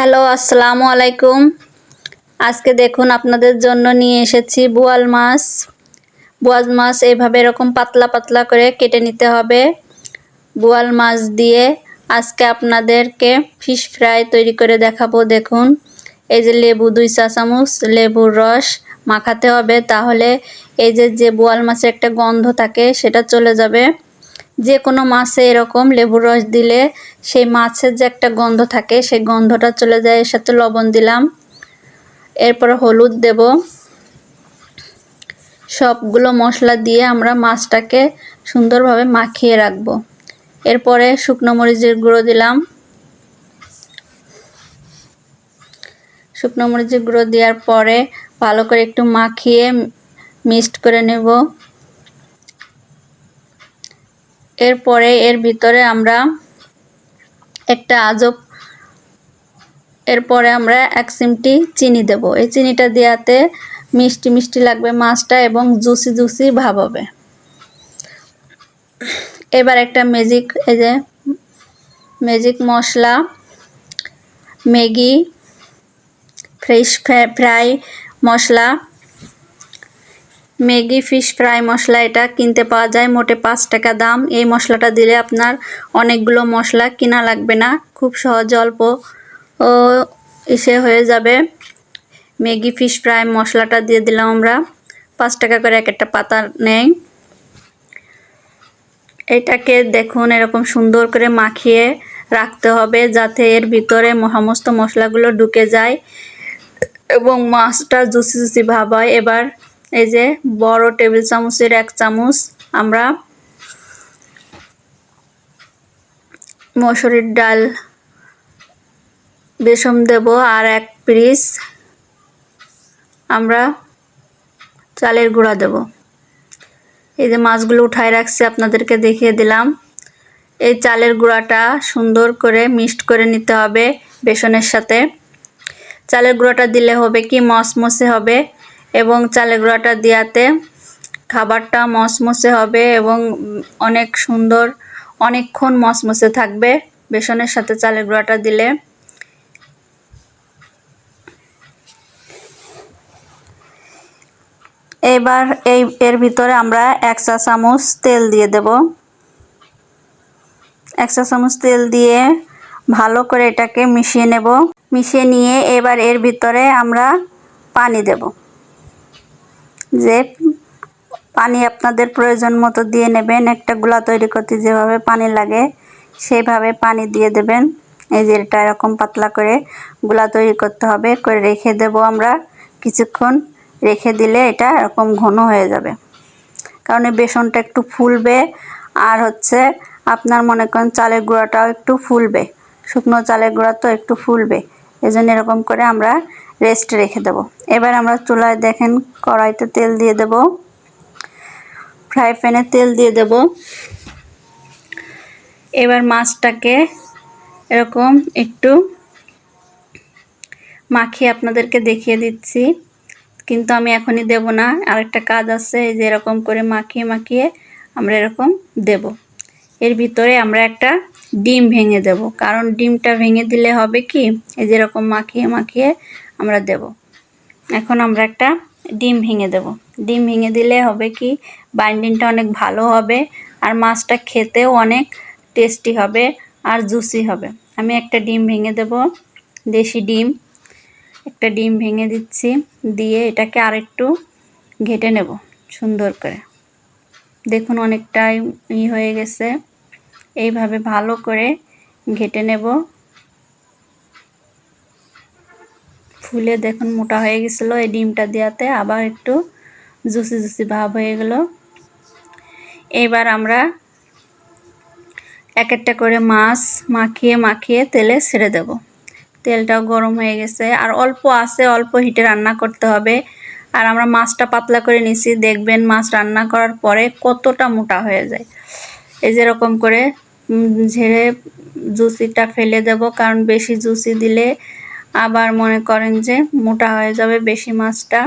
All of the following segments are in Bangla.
হ্যালো, আসসালামু আলাইকুম। আজকে দেখুন আপনাদের জন্য নিয়ে এসেছি বোয়াল মাছ। বোয়াল মাছ এইভাবে এরকম পাতলা পাতলা করে কেটে নিতে হবে। বোয়াল মাছ দিয়ে আজকে আপনাদেরকে ফিশ ফ্রাই তৈরি করে দেখাবো, দেখুন। এই যে লেবু, দুই চা চামচ লেবুর রস মাখাতে হবে, তাহলে এই যে যে বোয়াল মাছের একটা গন্ধ থাকে, সেটা চলে যাবে। যে কোনো মাছে এরকম লেবুর রস দিলে সেই মাছের যে একটা গন্ধ থাকে, সেই গন্ধটা চলে যায়। এর সাথে লবণ দিলাম। এরপর হলুদ দেব। সবগুলো মশলা দিয়ে আমরা মাছটাকে সুন্দরভাবে মাখিয়ে রাখব। এরপরে শুকনো মরিচের গুঁড়ো দিলাম। শুকনো মরিচের গুঁড়ো দেওয়ার পরে ভালো করে একটু মাখিয়ে মিক্সড করে নেব। এরপরে এর ভিতরে আমরা একটা আজব, এরপরে আমরা এক চিমটি চিনি দেব। এই চিনিটা দেওয়াতে মিষ্টি মিষ্টি লাগবে মাছটা এবং জুসি জুসি ভাব হবে। এবার একটা ম্যাজিক এই যে ম্যাজিক মশলা, ম্যাগি, ফ্রেশ ফ্রাই মশলা ম্যাগি, ফিশ ফ্রাই মশলা এটা কিনতে পাওয়া যায়। মোটে পাঁচ টাকা দাম। এই মশলাটা দিলে আপনার অনেকগুলো মশলা কিনা লাগবে না। খুব সহজে অল্প ও এসে হয়ে যাবে। ম্যাগি, ফিশ ফ্রাই মশলাটা দিয়ে দিলাম আমরা। পাঁচ টাকা করে এক একটা পাতা নেই। এটাকে দেখুন, এরকম সুন্দর করে মাখিয়ে রাখতে হবে যাতে এর ভিতরে সমস্ত মশলাগুলো ঢুকে যায় এবং মাছটা জুসি জুসি ভাব হয়। এবার এই যে বড় টেবিল চামচের এক চামচ আমরা মসুরির ডাল বেসম দেব আর এক পিস আমরা চালের গুঁড়া দেব। এই যে মাছগুলো উঠায় রাখছি, আপনাদেরকে দেখিয়ে দিলাম। এই চালের গুঁড়াটা সুন্দর করে মিক্সড করে নিতে হবে বেসনের সাথে। চালের গুঁড়াটা দিলে হবে কি মসমসে হবে। এবং চালের গুঁড়াটা দেওয়াতে খাবারটা মসমসে হবে এবং অনেক সুন্দর অনেকক্ষণ মসমসে থাকবে বেসনের সাথে চালের গুঁড়াটা দিলে। এবার এই এর ভিতরে আমরা এক চা চামচ তেল দিয়ে দেব। এক চা চামচ তেল দিয়ে ভালো করে এটাকে মিশিয়ে নেব। মিশিয়ে নিয়ে এবার এর ভিতরে আমরা পানি দেব। যে পানি আপনাদের প্রয়োজন মতো দিয়ে নেবেন। একটা গুলা তৈরি করতে যেভাবে পানি লাগে সেইভাবে পানি দিয়ে দেবেন। এই যে এটা এরকম পাতলা করে গুলা তৈরি করতে হবে। করে রেখে দেব আমরা কিছুক্ষণ। রেখে দিলে এটা এরকম ঘন হয়ে যাবে। কারণ এই বেসনটা একটু ফুলবে আর হচ্ছে আপনার মনে করেন চালের গুঁড়াটাও একটু ফুলবে। শুকনো চালের গুঁড়া তো একটু ফুলবে। এই জন্য এরকম করে আমরা রেস্ট রেখে দেব। এবার আমরা চুলায় দেখেন কড়াইতে তেল দিয়ে দেব। ফ্রাই প্যানে তেল দিয়ে দেব। এবার মাছটাকে এরকম একটু মাখিয়ে আপনাদেরকে দেখিয়ে দিচ্ছি। কিন্তু আমি এখনই দেব না। আরেকটা কাজ আছে যে এরকম করে মাখিয়ে মাখিয়ে আমরা এরকম দেব। এর ভিতরে আমরা একটা ডিম ভেঙে দেব। কারণ ডিমটা ভেঙে দিলে হবে কি? এই যেরকম মাখিয়ে মাখিয়ে আমরা দেব। এখন আমরা একটা ডিম ভেঙে দেব। ডিম ভেঙে দিলে হবে কি বাইন্ডিংটা অনেক ভালো হবে, আর মাছটা খেতেও অনেক টেস্টি হবে আর জুসি হবে। আমি একটা ডিম ভেঙে দেব, দেশি ডিম। একটা ডিম ভেঙে দিচ্ছি, দিয়ে এটাকে আরেকটু ঘেটে নেব সুন্দর করে। দেখুন অনেকটাই ই হয়ে গেছে। এইভাবে ভালো করে ঘেটে নেব। ফুলে দেখুন মোটা হয়ে গেছিল, এই ডিমটা দেওয়াতে আবার একটু জুসি জুসি ভাব হয়ে গেল। এবার আমরা এক একটা করে মাছ মাখিয়ে মাখিয়ে তেলে ছেড়ে দেব। তেলটাও গরম হয়ে গেছে, আর অল্প আছে, অল্প হিটে রান্না করতে হবে। আর আমরা মাছটা পাতলা করে নিছি, দেখবেন মাছ রান্না করার পরে কতটা মোটা হয়ে যায়। এই যেরকম করে ঝেড়ে জুসিটা ফেলে দেব, কারণ বেশি জুসি দিলে আবার মনে করেন যে মোটা হয়ে যাবে বেশি মাছটা।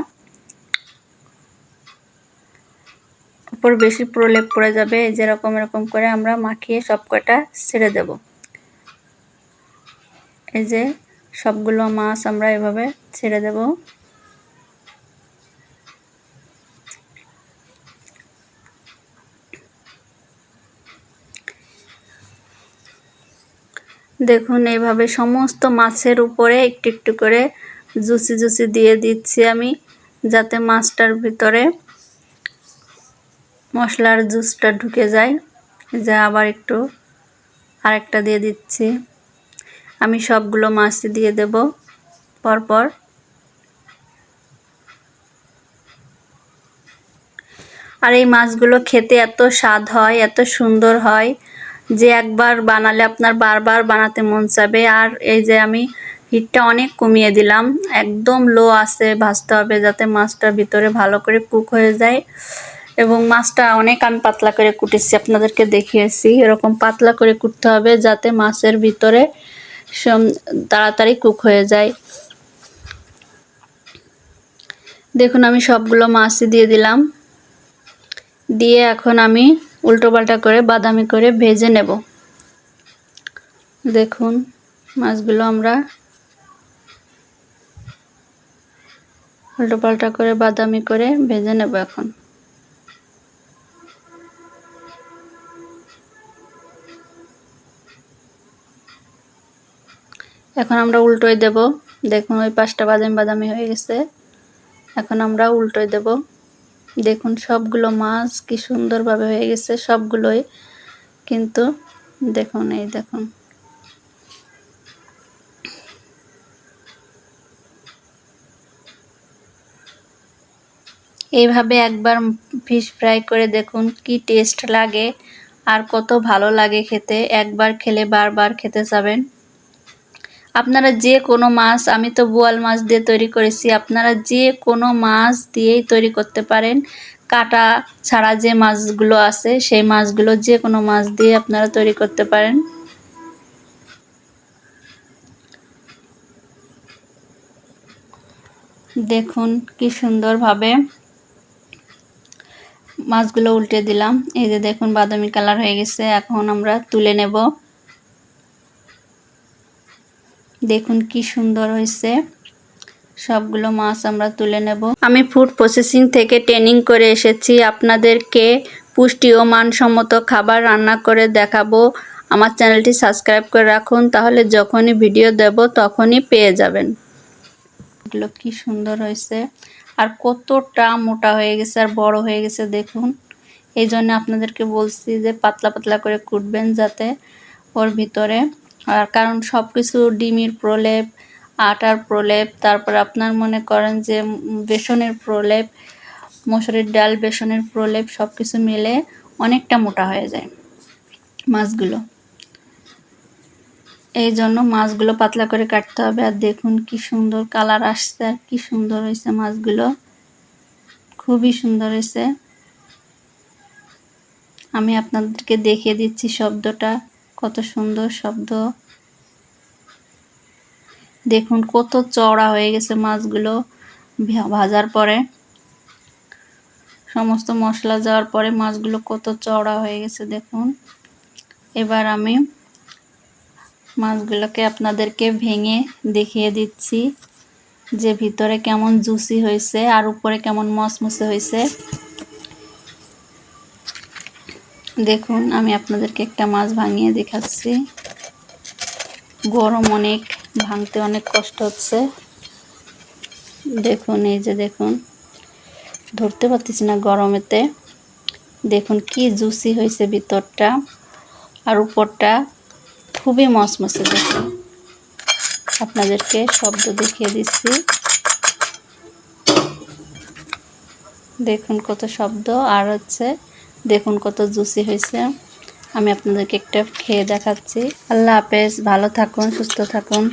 উপর বেশি প্রলেপ পড়ে যাবে যেরকম এরকম করে আমরা মাখিয়ে সব কটা ছেড়ে দেব। এই যে সবগুলো মাছ আমরা এভাবে ছেড়ে দেব। দেখুন এইভাবে সমস্ত মাছের উপরে একটু একটু করে জুসি জুসি দিয়ে দিচ্ছি আমি, যাতে মাছটার ভিতরে মশলার জুসটা ঢুকে যায়। যা আবার একটু আরেকটা দিয়ে দিচ্ছি। আমি সবগুলো মাছ দিয়ে দেব পরপর। আর এই মাছগুলো খেতে এত স্বাদ হয়, এত সুন্দর হয়। যে একবার বানালে আপনার বারবার বানাতে মন চাবে। আর এই যে আমি হিটটা অনেক কমিয়ে দিলাম। একদম লো আছে, ভাজতে হবে যাতে মাছটা ভিতরে ভালো করে কুক হয়ে যায়। এবং মাছটা অনেক আমি পাতলা করে কুটেছি, আপনাদেরকে দেখিয়েছি। এরকম পাতলা করে কুটতে হবে যাতে মাছের ভিতরে তাড়াতাড়ি কুক হয়ে যায়। দেখুন আমি সবগুলো মাছই দিয়ে দিলাম। দিয়ে এখন আমি উল্টো পাল্টা করে বাদামি করে ভেজে নেব। দেখুন, মাছগুলো আমরা উল্টো পাল্টা করে বাদামি করে ভেজে নেব এখন। এখন আমরা উল্টোই দেব। দেখুন, ওই পাঁচটা বাদামি বাদামি হয়ে গেছে। এখন আমরা উল্টোই দেব। দেখুন, সবগুলো মাছ কি সুন্দরভাবে হয়ে গেছে, সবগুলোই। কিন্তু দেখুন, এই দেখুন। এইভাবে একবার ফিশ ফ্রাই করে দেখুন, কি টেস্ট লাগে আর কত ভালো লাগে খেতে। একবার খেলে বারবার খেতে যাবেন। আপনারা যে কোনো মাছ, আমি তো বোয়াল মাছ দিয়ে তৈরি করেছি, আপনারা যে কোনো মাছ দিয়েই তৈরি করতে পারেন। কাটা ছাড়া যে মাছগুলো আছে, সেই মাছগুলো যে কোনো মাছ দিয়ে আপনারা তৈরি করতে পারেন। দেখুন কি সুন্দরভাবে মাছগুলো উল্টে দিলাম। এই যে দেখুন, বাদামি কালার হয়ে গেছে। এখন আমরা তুলে নেব। দেখুন কি সুন্দর হয়েছে। সবগুলো মাছ আমরা তুলে নেব। আমি ফুড প্রসেসিং থেকে ট্রেনিং করে এসেছি। আপনাদেরকে পুষ্টি ও মানসম্মত খাবার রান্না করে দেখাবো। আমার চ্যানেলটি সাবস্ক্রাইব করে রাখুন, তাহলে যখনই ভিডিও দেব তখনই পেয়ে যাবেন। এগুলো কি সুন্দর হয়েছে। আর কতটা মোটা হয়ে গেছে আর বড় হয়ে গেছে দেখুন। এই জন্য আপনাদেরকে বলছি যে পাতলা পাতলা করে কুটবেন যাতে ওর ভিতরে। আর কারণ সব কিছু ডিমির প্রলেপ, আটার প্রলেপ, তারপর আপনার মনে করেন যে বেসনের প্রলেপ, মসুরির ডাল, বেসনের প্রলেপ সব কিছু মিলে অনেকটা মোটা হয়ে যায় মাছগুলো। এই জন্য মাছগুলো পাতলা করে কাটতে হবে। আর দেখুন কি সুন্দর কালার আসছে আর কি সুন্দর হয়েছে মাছগুলো। খুবই সুন্দর হয়েছে। আমি আপনাদেরকে দেখিয়ে দিচ্ছি শব্দটা। সুন্দর শব্দ। দেখুন, কত চড়া হয়ে গেছে মাছগুলো ভাজার পরে। সমস্ত মশলা যাওয়ার পরে মাছগুলো কত চড়া হয়ে গেছে, দেখুন। এবার আমি মাছগুলোকে আপনাদেরকে ভেঙে দেখিয়ে দিচ্ছি যে ভিতরে কেমন জুসি হয়েছে আর উপরে কেমন মসমসে হয়েছে। দেখুন, আমি আপনাদেরকে একটা মাছ ভাঙিয়ে দেখাচ্ছি। গরম অনেক, ভাঙতে অনেক কষ্ট হচ্ছে। দেখুন, এই যে দেখুন, ধরতে পারতেছি না গরমেতে। দেখুন, কি জুসি হয়েছে ভিতরটা আর উপরটা। খুবই মসমসে দেখুন। আপনাদেরকে শব্দ দেখিয়ে দিচ্ছি। দেখুন কত শব্দ, আর হচ্ছে দেখুন কত জুসি হয়েছে। আমি আপনাদেরকে একটা খেয়ে দেখাচ্ছি। আল্লাহ হাফেজ, ভালো থাকুন, সুস্থ থাকুন।